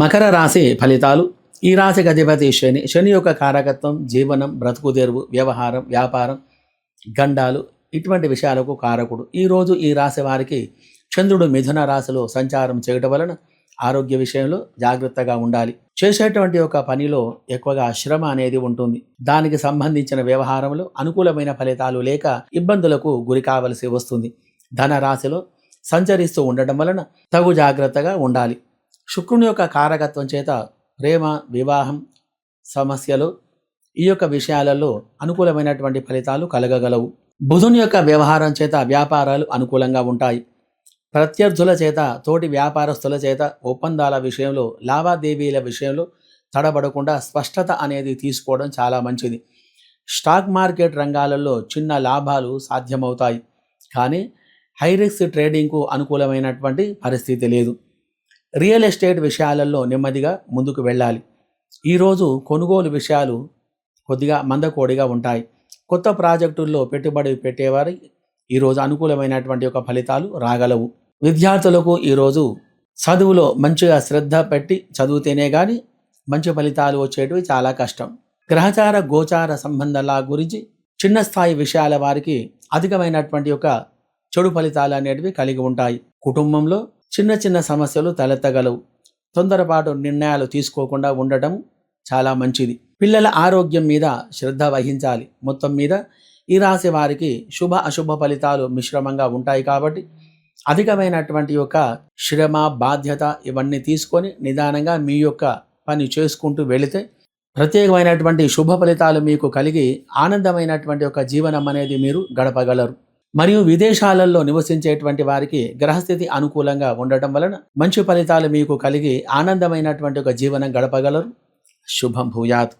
మకర రాశి ఫలితాలు. ఈ రాశికి అధిపతి శని. శని యొక్క కారకత్వం జీవనం బ్రతుకు తెరువు వ్యవహారం వ్యాపారం గండాలు ఇటువంటి విషయాలకు కారకుడు. ఈరోజు ఈ రాశి వారికి చంద్రుడు మిథున రాశిలో సంచారం చేయటం వలన ఆరోగ్య విషయంలో జాగ్రత్తగా ఉండాలి. చేసేటువంటి ఒక పనిలో ఎక్కువగా శ్రమ అనేది ఉంటుంది. దానికి సంబంధించిన వ్యవహారంలో అనుకూలమైన ఫలితాలు లేక ఇబ్బందులకు గురి కావలసి వస్తుంది. ధన రాశిలో సంచరిస్తూ ఉండటం వలన తగు జాగ్రత్తగా ఉండాలి. శుక్రుని యొక్క కారకత్వం చేత ప్రేమ వివాహం సమస్యలు ఈ యొక్క విషయాలలో అనుకూలమైనటువంటి ఫలితాలు కలగగలవు. బుధుని యొక్క వ్యవహారం చేత వ్యాపారాలు అనుకూలంగా ఉంటాయి. ప్రత్యర్థుల చేత తోటి వ్యాపారస్తుల చేత ఒప్పందాల విషయంలో లావాదేవీల విషయంలో తడబడకుండా స్పష్టత అనేది తీసుకోవడం చాలా మంచిది. స్టాక్ మార్కెట్ రంగాలలో చిన్న లాభాలు సాధ్యమవుతాయి. కానీ హైరిస్క్ ట్రేడింగ్కు అనుకూలమైనటువంటి పరిస్థితి లేదు. రియల్ ఎస్టేట్ విషయాలలో నెమ్మదిగా ముందుకు వెళ్ళాలి. ఈరోజు కొనుగోలు విషయాలు కొద్దిగా మందకోడిగా ఉంటాయి. కొత్త ప్రాజెక్టుల్లో పెట్టుబడి పెట్టేవారి ఈరోజు అనుకూలమైనటువంటి ఒక ఫలితాలు రాగలవు. విద్యార్థులకు ఈరోజు చదువులో మంచిగా శ్రద్ధ పెట్టి చదివితేనే కానీ మంచి ఫలితాలు వచ్చేటివి చాలా కష్టం. గ్రహచార గోచార సంబంధాల గురించి చిన్న స్థాయి విషయాల వారికి అధికమైనటువంటి ఒక చెడు ఫలితాలు అనేటివి కలిగి ఉంటాయి. కుటుంబంలో చిన్న చిన్న సమస్యలు తలెత్తగలవు. తొందరపాటు నిర్ణయాలు తీసుకోకుండా ఉండటం చాలా మంచిది. పిల్లల ఆరోగ్యం మీద శ్రద్ధ వహించాలి. మొత్తం మీద ఈ రాశి వారికి శుభ అశుభ ఫలితాలు మిశ్రమంగా ఉంటాయి కాబట్టి అధికమైనటువంటి యొక్క శ్రమ బాధ్యత ఇవన్నీ తీసుకొని నిదానంగా మీ యొక్క పని చేసుకుంటూ వెళితే ప్రత్యేకమైనటువంటి శుభ ఫలితాలు మీకు కలిగి ఆనందమైనటువంటి ఒక జీవనం అనేది మీరు గడపగలరు. మరియు విదేశాలలో నివసించేటువంటి వారికి గ్రహస్థితి అనుకూలంగా ఉండటం వలన మంచి ఫలితాలు మీకు కలిగి ఆనందమైనటువంటి ఒక జీవనం గడపగలరు. శుభం భూయాత్.